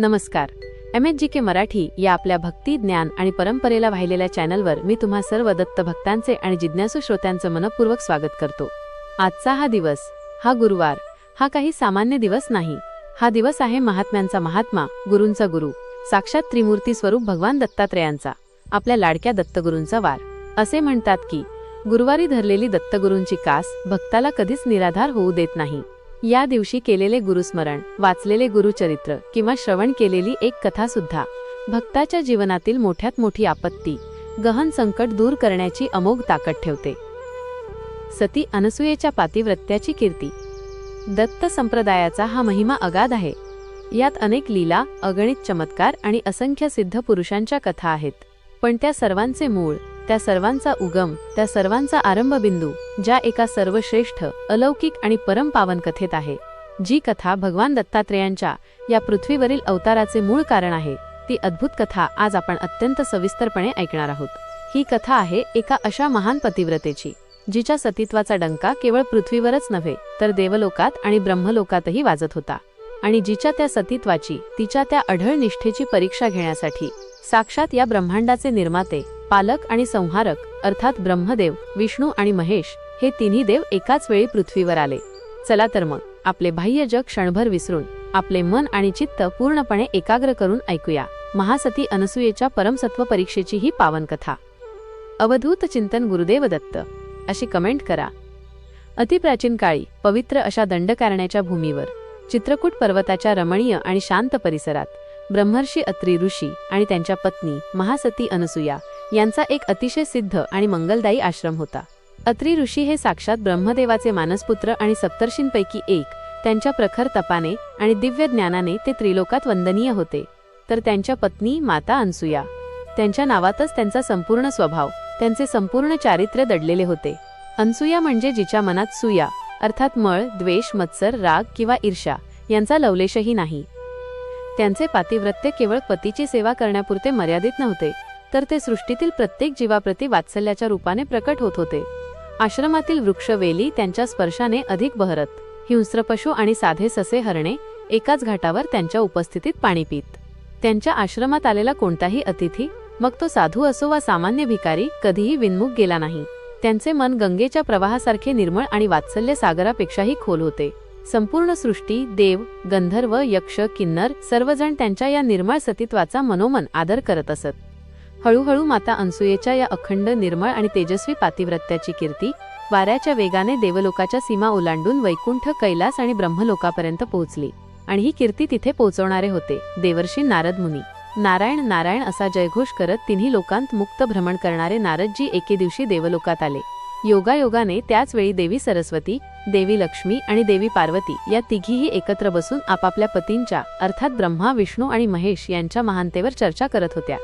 नमस्कार. M H G K Marathi या आपल्या भक्ती ज्ञान आणि परंपरेला वाहिलेल्या चॅनलवर मी तुम्हा सर्व दत्त भक्तांचे आणि जिज्ञासू श्रोत्यांचं मनपूर्वक स्वागत करतो. आजचा हा दिवस हा गुरुवार हा काही सामान्य दिवस नाही. हा दिवस आहे महात्म्यांचा महात्मा गुरूंचा गुरु साक्षात त्रिमूर्ती स्वरूप भगवान दत्तात्रेयांचा आपल्या लाडक्या दत्तगुरूंचा वार. असे म्हणतात की गुरुवारी धरलेली दत्तगुरूंची कास भक्ताला कधीच निराधार होऊ देत नाही. या दिवशी केलेले गुरुस्मरण वाचलेले गुरुचरित्र किंवा श्रवण केलेली एक कथा सुद्धा. भक्ताच्या जीवनातील मोठ्यात मोठी आपत्ती गहन संकट दूर करण्याची अमोघ ताकद ठेवते. सती अनसुयेच्या पातिव्रत्याची कीर्ती. दत्त संप्रदायाचा हा महिमा अगाध आहे. यात अनेक लीला अगणित चमत्कार आणि असंख्य सिद्ध पुरुषांच्या कथा आहेत. पण त्या सर्वांचे मूळ त्या सर्वांचा उगम त्या सर्वांचा आरंभबिंदू ज्या एका सर्वश्रेष्ठ अलौकिक आणि परम पावन कथेत आहे. जी कथा भगवान दत्तात्रेयांच्या या पृथ्वीवरील अवताराचे मूळ कारण आहे ती अद्भुत कथा आज आपण अत्यंत सविस्तरपणे ऐकणार आहोत. ही कथा आहे एका अशा महान पतिव्रतेची जिच्या सतीत्वाचा डंका केवळ पृथ्वीवरच नव्हे तर देवलोकात आणि ब्रह्मलोकातही वाजत होता. आणि जिच्या त्या सतीत्वाची तिच्या त्या अढळ निष्ठेची परीक्षा घेण्यासाठी साक्षात या ब्रह्मांडाचे निर्माते पालक आणि संहारक अर्थात ब्रह्मदेव विष्णू आणि महेश हे तिन्ही देव एकाच वेळी पृथ्वीवर आले. चला तर मग आपले बाह्य जग क्षणभर विसरून आपले मन आणि चित्त पूर्णपणे एकाग्र करून ऐकूया. महासती अनसुयेच्या परमसत्व परीक्षेची ही पावन कथा अवधूत चिंतन गुरुदेव दत्त. अशी कमेंट करा. अतिप्राचीन काळी पवित्र अशा दंडकारण्याच्या भूमीवर चित्रकूट पर्वताच्या रमणीय आणि शांत परिसरात ब्रह्मर्षी अत्री ऋषी आणि त्यांच्या पत्नी महासती अनसुया यांचा एक अतिशय सिद्ध आणि मंगलदायी आश्रम होता. अत्री ऋषी हे साक्षात ब्रह्मदेवाचे मानसपुत्र आणि सप्तर्षींपैकी एक. त्यांच्या प्रखर तपाने आणि दिव्य ज्ञानाने ते त्रिलोकात वंदनीय होते. तर त्यांच्या पत्नी माता अनसुया. त्यांच्या नावातच त्यांचा संपूर्ण स्वभाव त्यांचे संपूर्ण चारित्र्य दडलेले होते. अनसुया म्हणजे जिच्या मनात सुया अर्थात मळ द्वेष मत्सर राग किंवा ईर्षा यांचा लवलेशही नाही. त्यांचे पातिव्रत्य केवळ पतीची सेवा करण्यापुरते मर्यादित नव्हते. तर ते सृष्टीतील प्रत्येक जीवाप्रती वात्सल्याच्या रूपाने प्रकट होत होते. आश्रमातील वृक्षवेली त्यांच्या स्पर्शाने अधिक बहरत. हिंस्र पशु आणि साधे ससे हरणे एकाच घाटावर त्यांच्या उपस्थितीत पाणी पित. त्यांच्या आश्रमात आलेला कोणताही अतिथी मग तो साधू असो वा सामान्य भिकारी कधीही विनमुख गेला नाही. त्यांचे मन गंगेच्या प्रवाहासारखे निर्मळ आणि वात्सल्य सागरापेक्षाही खोल होते. संपूर्ण सृष्टी देव गंधर्व यक्ष किन्नर सर्वजण त्यांच्या या निर्मळ सतीत्वाचा मनोमन आदर करत असत. हळूहळू माता अनसुयेच्या या अखंड निर्मळ आणि तेजस्वी पातिव्रत्याची कीर्ती वाऱ्याच्या वेगाने देवलोकाच्या सीमा ओलांडून वैकुंठ कैलास आणि ब्रह्मलोकापर्यंत पोहोचली. आणि ही कीर्ती तिथे पोहोचवणारे होते. देवर्षी नारद मुनी. नारायण नारायण असा जयघोष करत तिन्ही लोकांत मुक्त भ्रमण करणारे नारदजी एके दिवशी देवलोकात आले. योगायोगाने त्याच वेळी देवी सरस्वती देवी लक्ष्मी आणि देवी पार्वती या तिघीही एकत्र बसून आपापल्या पतींच्या अर्थात ब्रह्मा विष्णू आणि महेश यांच्या महानतेवर चर्चा करत होत्या.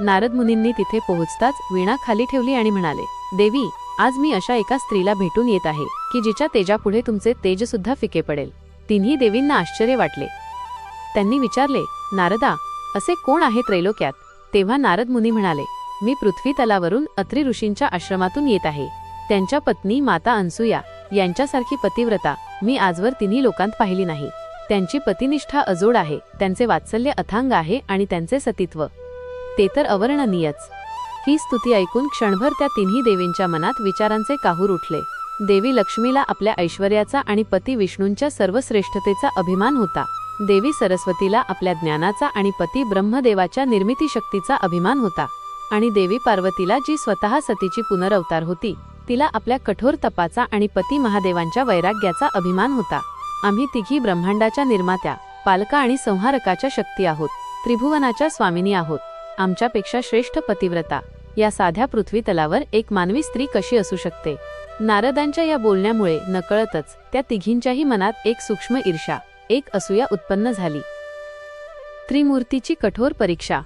नारद मुनींनी तिथे पोहोचताच वीणा खाली ठेवली आणि म्हणाले देवी आज मी अशा एका स्त्रीला भेटून येत आहे की जिच्या तेजापुढे तुमचे तेज सुद्धा फिके पडेल. तिन्ही देवींना आश्चर्य वाटले. त्यांनी विचारले नारदा असे कोण आहे त्रैलोक्यात? तेव्हा नारद मुनी म्हणाले मी पृथ्वी तलावरून अत्री ऋषींच्या आश्रमातून येत आहे. त्यांच्या पत्नी माता अनसुया यांच्यासारखी पतिव्रता मी आजवर तिन्ही लोकांत पाहिली नाही. त्यांची पतिनिष्ठा अजोड आहे त्यांचे वात्सल्य अथांग आहे आणि त्यांचे सतीत्व ते तर अवर्णनीयच. ही स्तुती ऐकून क्षणभर त्या तिन्ही देवींच्या मनात विचारांचे काहूर उठले. देवी लक्ष्मीला आपल्या ऐश्वर्याचा आणि पती विष्णूंच्या सर्वश्रेष्ठतेचा अभिमान होता. देवी सरस्वतीला आपल्या ज्ञानाचा आणि पती ब्रह्मदेवाच्या निर्मिती शक्तीचा अभिमान होता. आणि देवी पार्वतीला जी स्वतः सतीची पुनरवतार होती तिला आपल्या कठोर तपाचा आणि पती महादेवांच्या वैराग्याचा अभिमान होता. आम्ही तिघी ब्रह्मांडाच्या निर्मात्या पालका आणि संहारकाच्या शक्ती आहोत त्रिभुवनाच्या स्वामिनी आहोत. आमच्यापेक्षा श्रेष्ठ पतिव्रता. या साध्या पृथ्वी तलावर एक मानवी स्त्री कशी असू शकते? नारदांच्या या बोलण्यामुळे नकळतच त्या तिघींच्याही मनात एक सूक्ष्म ईर्षा एक असूया उत्पन्न झाली. त्रिमूर्तीची कठोर परीक्षा.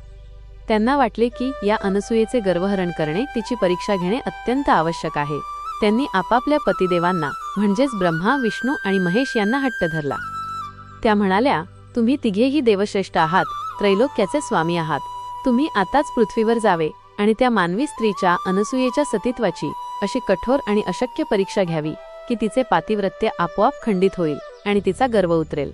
त्यांना वाटले की या अनसूयेचे गर्वहरण करणे तिची परीक्षा घेणे अत्यंत आवश्यक आहे. त्यांनी आपापल्या पतिदेवांना म्हणजेच ब्रह्मा विष्णू आणि महेश यांना हट्ट धरला. त्या म्हणाल्या तुम्ही तिघेही देवश्रेष्ठ आहात त्रैलोक्याचे स्वामी आहात. तुम्ही आताच पृथ्वीवर जावे आणि त्या मानवी स्त्रीच्या अनसूयेच्या सतीत्वाची अशी कठोर आणि अशक्य परीक्षा घ्यावी की तिचे पातिव्रत्य आपोआप खंडित होईल आणि तिचा गर्व उतरेल.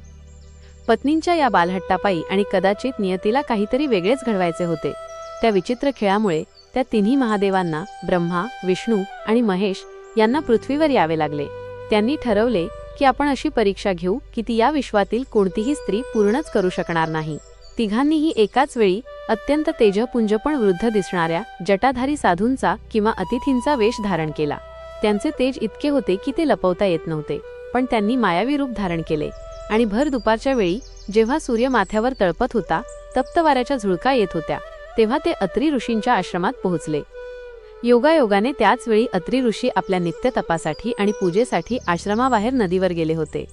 पत्नींच्या या बालहट्टापायी आणि कदाचित नियतीला काहीतरी वेगळेच घडवायचे होते. त्या विचित्र खेळामुळे त्या तिन्ही महादेवांना ब्रह्मा विष्णू आणि महेश यांना पृथ्वीवर यावे लागले. त्यांनी ठरवले की आपण अशी परीक्षा घेऊ की ती या विश्वातील कोणतीही स्त्री पूर्णच करू शकणार नाही. तिघांनीही एकाच वेळी अत्यंत तेजपुंज पण वृद्ध दिसणाऱ्या जटाधारी साधूंचा किंवा अतिथींचा वेश धारण केला. त्यांचे तेज इतके होते की ते लपवता येत नव्हते पण त्यांनी मायावी रूप धारण केले आणि भर दुपारच्या वेळी जेव्हा सूर्य माथ्यावर तळपत होता तप्त वाऱ्याच्या झुळका येत होत्या तेव्हा ते अत्री ऋषींच्या आश्रमात पोहोचले. योगायोगाने त्याच वेळी अत्री ऋषी आपल्या नित्य तपासाठी आणि पूजेसाठी आश्रमाबाहेर नदीवर गेले होते.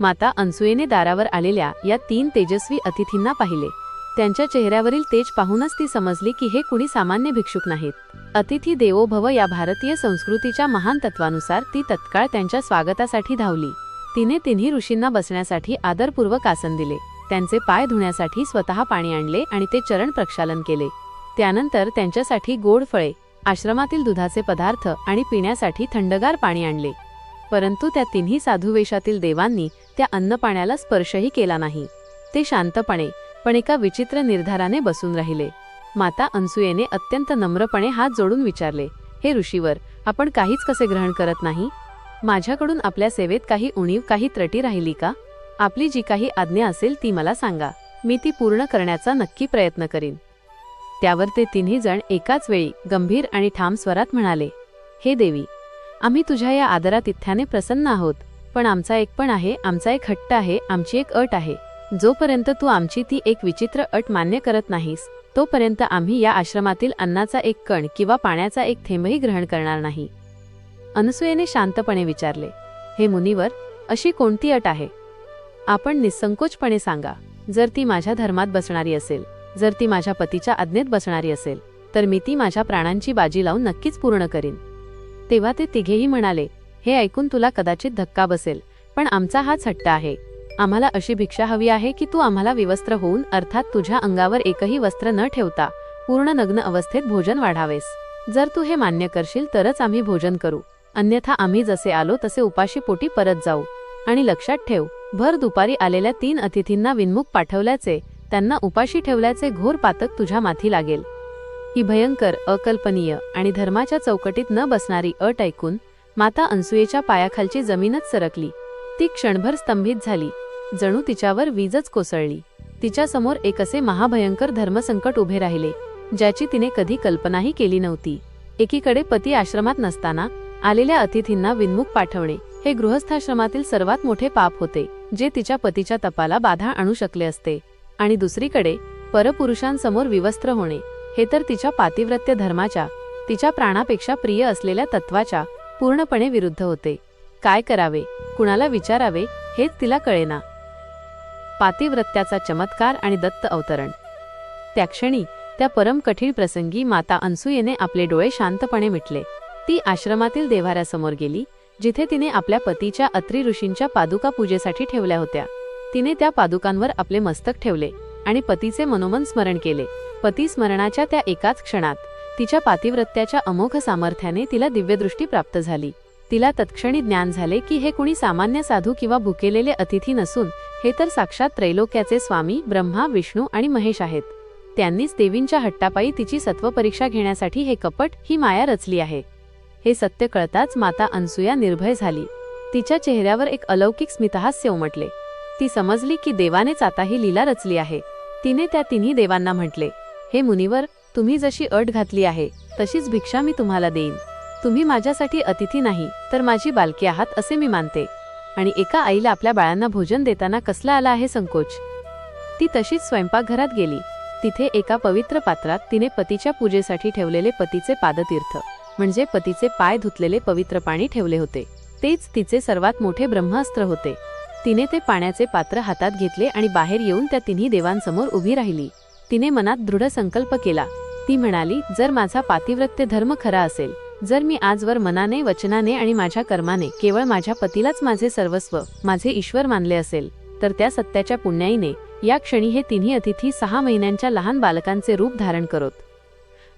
माता अनसुयेने दारावर आलेल्या या तीन तेजस्वी अतिथींना पाहिले. त्यांच्या चेहऱ्यावरील तेज पाहूनच ती समजली की हे कुणी सामान्य भिक्षुक नाहीत. अतिथी देवो भव या भारतीय संस्कृतीच्या महान तत्वानुसार ती तत्काळ त्यांच्या स्वागतासाठी धावली. तिने तिन्ही ऋषींना बसण्यासाठी आदरपूर्वक आसन दिले. त्यांचे पाय धुण्यासाठी स्वतः पाणी आणले आणि ते चरण प्रक्षालन केले. त्यानंतर त्यांच्यासाठी गोड फळे आश्रमातील दुधाचे पदार्थ आणि पिण्यासाठी थंडगार पाणी आणले. परंतु त्या तिन्ही साधुवेशातील देवांनी त्या अन्नपाण्याला स्पर्शही केला नाही. ते शांतपणे पण एका विचित्र निर्धाराने बसून राहिले. माता अनसुयेने अत्यंत नम्रपणे हात जोडून विचारले हे ऋषीवर आपण काहीच कसे ग्रहण करत नाही? माझ्याकडून आपल्या सेवेत काही उणीव काही त्रटी राहिली का? आपली जी काही आज्ञा असेल ती मला सांगा. मी ती पूर्ण करण्याचा नक्की प्रयत्न करीन. त्यावर ते तिन्ही जण एकाच वेळी गंभीर आणि ठाम स्वरात म्हणाले हे देवी आम्ही तुझ्या या आदरातिथ्याने प्रसन्न आहोत पण आमचा एक पण आहे आमचा एक हट्ट आहे आमची एक अट आहे. जोपर्यंत तू आमची ती एक विचित्र अट मान्य करत नाहीस तोपर्यंत आम्ही या आश्रमातील अन्नाचा एक कण किंवा पाण्याचा एक थेंबही ग्रहण करणार नाही. अनसुयेने शांतपणे विचारले हे मुनीवर अशी कोणती अट आहे? आपण निसंकोचपणे सांगा जर ती माझ्या धर्मात बसणारी असेल जर ती माझ्या पतीच्या आज्ञेत बसणारी असेल तर मी ती माझ्या प्राणांची बाजी लावून नक्कीच पूर्ण करीन. तेव्हा ते तिघेही म्हणाले हे ऐकून तुला कदाचित धक्का बसेल पण आमचा हाच हट्ट आहे. आम्हाला अशी भिक्षा हवी आहे की तू आम्हाला विवस्त्र होऊन अर्थात तुझ्या अंगावर एकही वस्त्र न ठेवता पूर्ण नग्न अवस्थेत भोजन वाढावेस. जर तू हे मान्य करशील तरच आम्ही भोजन करू. अन्यथा आम्ही जसे आलो तसे उपाशी पोटी परत जाऊ. आणि लक्षात ठेव भर दुपारी आलेल्या तीन अतिथींना विनमुख पाठवल्याचे त्यांना उपाशी ठेवल्याचे घोर पातक तुझ्या माथी लागेल. ही भयंकर अकल्पनीय आणि धर्माच्या चौकटीत न बसणारी अट ऐकून माता अनसुयेच्या पायाखालची जमीनच सरकली. ती क्षणभर स्तंभित झाली. जणू तिच्यावर वीजच कोसळली. तिच्यासमोर एक असे महाभयंकर धर्मसंकट उभे राहिले ज्याची तिने कधी कल्पनाही केली नव्हती. एकीकडे पती आश्रमात नसताना आलेल्या अतिथींना विनमुख पाठवणे हे गृहस्थाश्रमातील सर्वात मोठे पाप होते जे तिच्या पतीच्या तपाला बाधा आणू शकले असते. आणि दुसरीकडे परपुरुषांसमोर विवस्त्र होणे हे तर तिच्या पातिव्रत्य धर्माच्या तिच्या प्राणापेक्षा प्रिय असलेल्या तत्वाच्या पूर्णपणे विरुद्ध होते. काय करावे कुणाला विचारावे हेच तिला कळेना. पातिव्रत्याचा चमत्कार आणि दत्त अवतरण. त्या क्षणी त्या परम कठीण प्रसंगी माता अनसुयेने आपले डोळे शांतपणे मिटले. ती आश्रमातील देव्हाऱ्यासमोर गेली जिथे तिने आपल्या पतीच्या अत्री ऋषींच्या पादुका पूजेसाठी ठेवल्या होत्या. तिने त्या पादुकांवर आपले मस्तक ठेवले आणि पतीचे मनोमन स्मरण केले. पती स्मरणाच्या त्या एकाच क्षणात तिच्या पातिव्रत्याच्या अमोघ सामर्थ्याने तिला दिव्यदृष्टी प्राप्त झाली. तिला तत्क्षणी ज्ञान झाले की हे कुणी सामान्य साधू किंवा भुकेलेले अतिथी नसून हे तर साक्षात त्रैलोक्याचे स्वामी ब्रह्मा विष्णू आणि महेश आहेत. त्यांनीच देवींच्या हट्टापायी तिची सत्वपरीक्षा घेण्यासाठी हे कपट ही माया रचली आहे. हे सत्य कळताच माता अनसुया निर्भय झाली. तिच्या चेहऱ्यावर एक अलौकिक स्मितहास्य उमटले. ती समजली की देवानेच आता ही लीला रचली आहे. तिने त्या तिन्ही देवांना म्हटले हे मुनिवर तुम्ही जशी अट घातली आहे तशीच भिक्षा मी तुम्हाला देईन. तुम्ही माझ्यासाठी अतिथी नाही तर माझी बालकी आहात असे मी मानते. आणि एका आईला आपल्या बाळांना भोजन देताना कसला आला आहे संकोच? ती तशीच स्वयंपाकघरात गेली. तिथे एका पवित्र पात्रात तिने पतीच्या पूजेसाठी ठेवलेले पतीचे पादतीर्थ म्हणजे पतीचे पाय धुतलेले पवित्र पाणी ठेवले होते. तेच तिचे सर्वात मोठे ब्रह्मास्त्र होते. तिने ते पाण्याचे पात्र हातात घेतले आणि बाहेर येऊन त्या तिन्ही देवांसमोर उभी राहिली. तिने मनात दृढ संकल्प केला. ती म्हणाली जर माझा पातिव्रत्य धर्म खरा असेल जर मी आजवर मनाने वचनाने आणि माझ्या कर्माने केवळ माझ्या पतीलाच माझे सर्वस्व माझे ईश्वर मानले असेल तर त्या सत्याच्या पुण्याईने या क्षणी हे तिन्ही अतिथी सहा महिन्यांच्या लहान बालकांचे रूप धारण करत.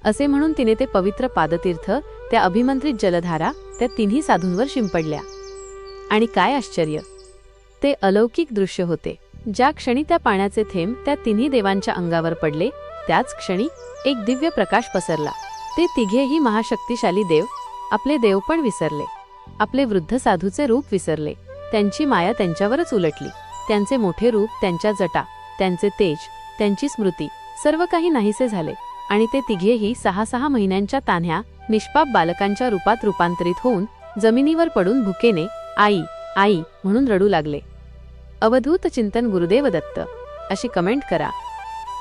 असे म्हणून तिने ते पवित्र पादतीर्थ त्या अभिमंत्रित जलधारा त्या तिन्ही साधूंवर शिंपडल्या. आणि काय आश्चर्य! ते अलौकिक दृश्य होते. ज्या क्षणी त्या पाण्याचे थेंब त्या तिन्ही देवांच्या अंगावर पडले त्याच क्षणी एक दिव्य प्रकाश पसरला. ते तिघेही महाशक्तिशाली देव आपले देव पण विसरले. आपले वृद्ध साधूचे रूप विसरले. त्यांची माया त्यांच्यावरच उलटली. त्यांचे मोठे रूप त्यांच्या जटा त्यांचे तेज त्यांची स्मृती सर्व काही नाहीसे झाले आणि ते तिघेही सहा सहा महिन्यांच्या तान्ह्या निष्पाप बालकांच्या रूपात रूपांतरित होऊन जमिनीवर पडून भुकेने आई आई म्हणून रडू लागले. अवधूत चिंतन गुरुदेव दत्त अशी कमेंट करा.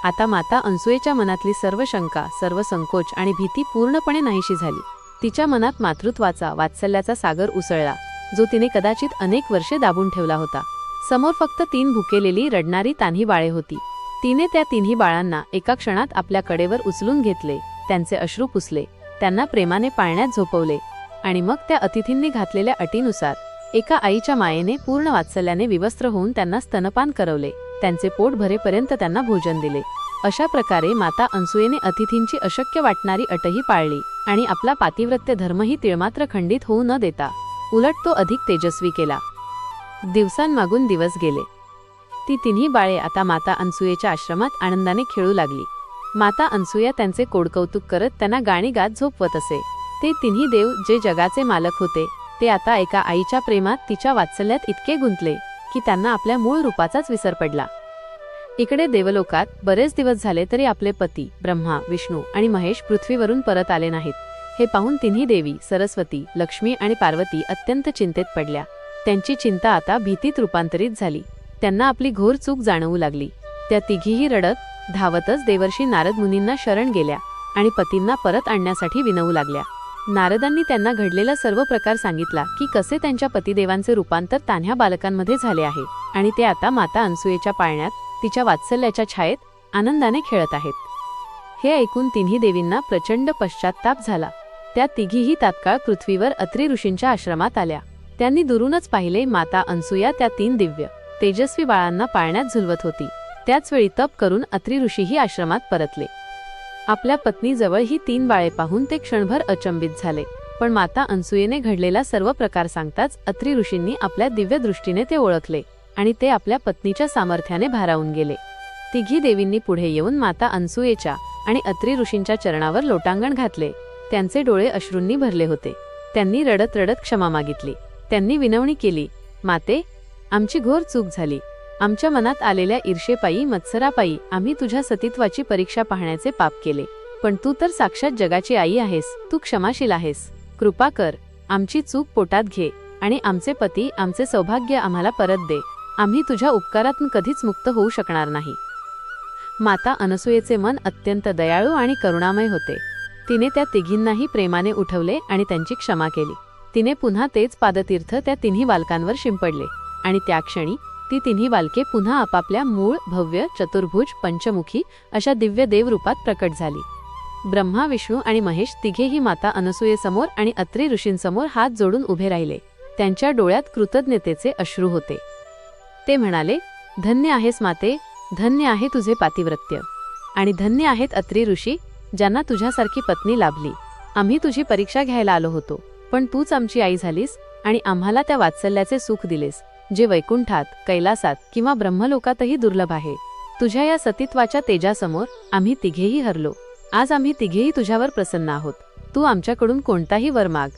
आता माता अनसुयेच्या मनातली सर्व शंका सर्व संकोच आणि भीती पूर्णपणे नाहीशी झाली. तिच्या मनात मातृत्वाचा वात्सल्याचा सागर उसळला जो तिने कदाचित अनेक वर्षे दाबून ठेवला होता. समोर फक्त तीन भुकेलेली रडणारी तान्ही बाळे होती. तिने त्या तिन्ही बाळांना एका क्षणात आपल्या कडेवर उचलून घेतले त्यांचे अश्रू पुसले त्यांना प्रेमाने पाळण्यात झोपवले आणि मग त्या अतिथींनी घातलेल्या अटीनुसार एका आईच्या मायेने पूर्ण वात्सल्याने विवस्त्र होऊन त्यांना स्तनपान करवले. त्यांचे पोट भरेपर्यंत त्यांना भोजन दिले. अशा प्रकारे माता अनसुयेने अतिथींची अशक्य वाटणारी अटही पाळली आणि आपला पातिव्रत्य धर्मही तिळमात्र खंडित होऊ न देता उलट तो अधिक तेजस्वी केला. दिवसांमागून दिवस गेले. ती तिन्ही बाळे आता माता अनसुयेच्या आश्रमात आनंदाने खेळू लागली. माता अनसुया त्यांचे कोडकौतुक करत त्यांना गाणी गात झोपवत असे. ते तिन्ही देव जे जगाचे मालक होते ते आता एका आईच्या प्रेमात तिच्या वात्सल्यात इतके गुंतले. की त्यांना आपल्या मूळ रूपाचाच विसर पडला. इकडे देवलोकात बरेच दिवस झाले तरी आपले पती ब्रह्मा विष्णू आणि महेश पृथ्वीवरून परत आले नाहीत. हे पाहून तिन्ही देवी सरस्वती लक्ष्मी आणि पार्वती अत्यंत चिंतेत पडल्या. त्यांची चिंता आता भीतीत रूपांतरित झाली. त्यांना आपली घोर चूक जाणवू लागली. त्या तिघीही रडत धावतच देवर्षी नारद मुनींना शरण गेल्या आणि पतींना परत आणण्यासाठी विनवू लागल्या. नारदांनी त्यांना घडलेला सर्व प्रकार सांगितला की कसे त्यांच्या पतिदेवांचे रूपांतर तान्ह्या बालकांमध्ये झाले आहे आणि ते आता माता अनसुयेच्या पाळण्यात तिच्या वात्सल्याच्या छायेत आनंदाने खेळत आहेत. हे ऐकून तिन्ही देवींना प्रचंड पश्चाताप झाला. त्या तिघीही तात्काळ पृथ्वीवर अत्री ऋषींच्या आश्रमात आल्या. त्यांनी दुरूनच पाहिले माता अनसुया त्या तीन दिव्य तेजस्वी बाळांना पाळण्यात झुलवत होती. त्याचवेळी तप करून अत्री ऋषीही आश्रमात परतले. आपल्या पत्नीजवळ ही तीन बाळे पाहून ते क्षणभर अचंबित झाले. पण माता अनसुयेने घडलेला सर्व प्रकार सांगताच अत्री ऋषींनी आपल्या दिव्य दृष्टीने ते ओळखले आणि ते आपल्या पत्नीच्या सामर्थ्याने भारावून गेले. तिघी देवींनी पुढे येऊन माता अनसुयेच्या आणि अत्री ऋषींच्या चरणावर लोटांगण घातले. त्यांचे डोळे अश्रूंनी भरले होते. त्यांनी रडत रडत क्षमा मागितली. त्यांनी विनवणी केली माते आमची घोर चूक झाली. आमच्या मनात आलेल्या ईर्षेपायी मत्सरापायी आम्ही तुझ्या सतीत्वाची परीक्षा पाहण्याचे पाप केले. पण तू तर साक्षात जगाची आई आहेस तू क्षमाशील आहेस. कृपा कर आमची चूक पोटात घे आणि आमचे पती आमचे सौभाग्य आम्हाला परत दे. आम्ही तुझ्या उपकारातून कधीच मुक्त होऊ शकणार नाही. माता अनसुयेचे मन अत्यंत दयाळू आणि करुणामय होते. तिने त्या तिघींनाही प्रेमाने उठवले आणि त्यांची क्षमा केली. तिने पुन्हा तेच पादतीर्थ त्या तिन्ही बालकांवर शिंपडले आणि त्या क्षणी ती तिन्ही बालके पुन्हा आपापल्या मूळ भव्य चतुर्भुज पंचमुखी अशा दिव्य देवरूपात प्रकट झाली. ब्रह्मा विष्णू आणि महेश तिघेही माता अनसुयेसमोर आणि अत्री ऋषींसमोर हात जोडून उभे राहिले. त्यांच्या डोळ्यात कृतज्ञतेचे अश्रू होते. ते म्हणाले धन्य आहेस माते धन्य आहे तुझे पातिव्रत्य. आणि धन्य आहेत अत्री ऋषी ज्यांना तुझ्यासारखी पत्नी लाभली. आम्ही तुझी परीक्षा घ्यायला आलो होतो पण तूच आमची आई झालीस आणि आम्हाला त्या वात्सल्याचे सुख दिलेस. जे वैकुंठात कैलासात किंवा ब्रह्मलोकातही दुर्लभ आहे. तुझ्या या सतीत्वाच्या तेजासमोर आम्ही तिघेही हरलो. आज आम्ही तिघेही तुझ्यावर प्रसन्न आहोत. तू आमच्याकडून कोणताही वर माग.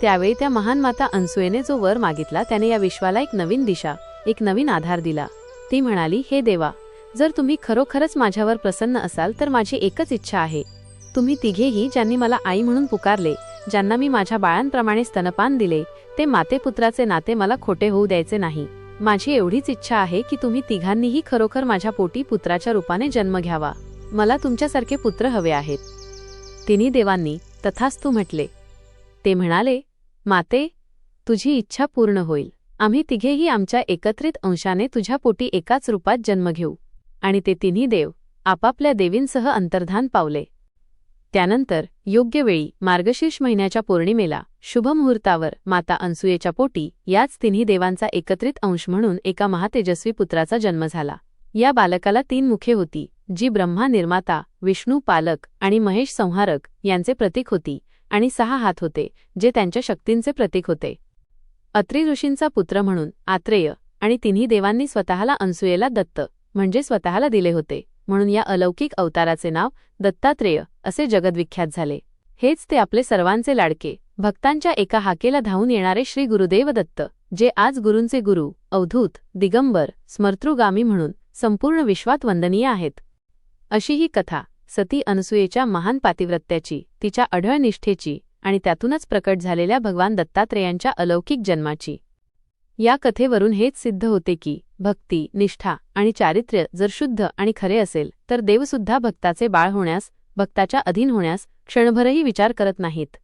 त्यावेळी त्या महान माता अनसुयेने जो वर मागितला त्याने या विश्वाला एक नवीन दिशा एक नवीन आधार दिला. ती म्हणाली हे देवा जर तुम्ही खरोखरच माझ्यावर प्रसन्न असाल तर माझी एकच इच्छा आहे. तुम्ही तिघेही ज्यांनी मला आई म्हणून पुकारले ज्यांना मी माझ्या बाळांप्रमाणे स्तनपान दिले ते मातेपुत्राचे नाते मला खोटे होऊ द्यायचे नाही. माझी एवढीच इच्छा आहे की तुम्ही तिघांनीही खरोखर माझ्या पोटी पुत्राच्या रूपाने जन्म घ्यावा. मला तुमच्यासारखे पुत्र हवे आहेत. तिन्ही देवांनी तथास्तू म्हटले. ते म्हणाले माते तुझी इच्छा पूर्ण होईल. आम्ही तिघेही आमच्या एकत्रित अंशाने तुझ्या पोटी एकाच रूपात जन्म घेऊ. आणि ते तिन्ही देव आपापल्या देवींसह अंतर्धान पावले. त्यानंतर योग्य वेळी मार्गशीर्ष महिन्याच्या पौर्णिमेला शुभमुहूर्तावर माता अनसुयेच्या पोटी याच तिन्ही देवांचा एकत्रित अंश म्हणून एका महातेजस्वी पुत्राचा जन्म झाला. या बालकाला तीन मुखे होती जी ब्रह्मा निर्माता विष्णू पालक आणि महेश संहारक यांचे प्रतीक होती आणि सहा हात होते जे त्यांच्या शक्तींचे प्रतीक होते. अत्री ऋषींचा पुत्र म्हणून आत्रेय आणि तिन्ही देवांनी स्वतःला अनसुयेला दत्त म्हणजे स्वतःला दिले होते. म्हणून या अलौकिक अवताराचे नाव दत्तात्रेय असे जगद्विख्यात झाले. हेच ते आपले सर्वांचे लाडके भक्तांच्या एका हाकेला धावून येणारे श्री गुरुदेव दत्त जे आज गुरूंचे गुरु अवधूत दिगंबर स्मर्तृगामी म्हणून संपूर्ण विश्वात वंदनीय आहेत. अशी ही कथा सती अनसुयेच्या महान पातिव्रत्याची तिच्या अढळ निष्ठेची आणि त्यातूनच प्रकट झालेल्या भगवान दत्तात्रेयांच्या अलौकिक जन्माची. या कथेवरून हेच सिद्ध होते की भक्ती निष्ठा आणि चारित्र्य जर शुद्ध आणि खरे असेल तर देवसुद्धा भक्ताचे बाळ होण्यास भक्ताच्या अधीन होण्यास क्षणभरही विचार करत नाहीत.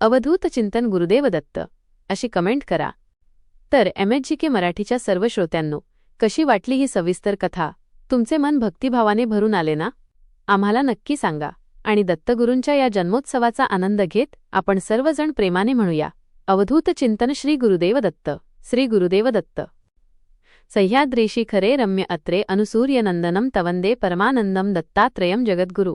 अवधूत चिंतन गुरुदेव दत्त अशी कमेंट करा. तर एमएचजीके मराठीच्या सर्व श्रोत्यांनो कशी वाटली ही सविस्तर कथा? तुमचे मन भक्तिभावाने भरून आले ना? आम्हाला नक्की सांगा. आणि दत्तगुरूंच्या या जन्मोत्सवाचा आनंद घेत आपण सर्वजण प्रेमाने म्हणूया. अवधूत चिंतन श्री गुरुदेव दत्त श्री गुरुदेव दत्त खरे रम्य अत्रे अनुसूर्यनंदनम तवंदे परमानंदम दत्तात्रयम जगद्गुरु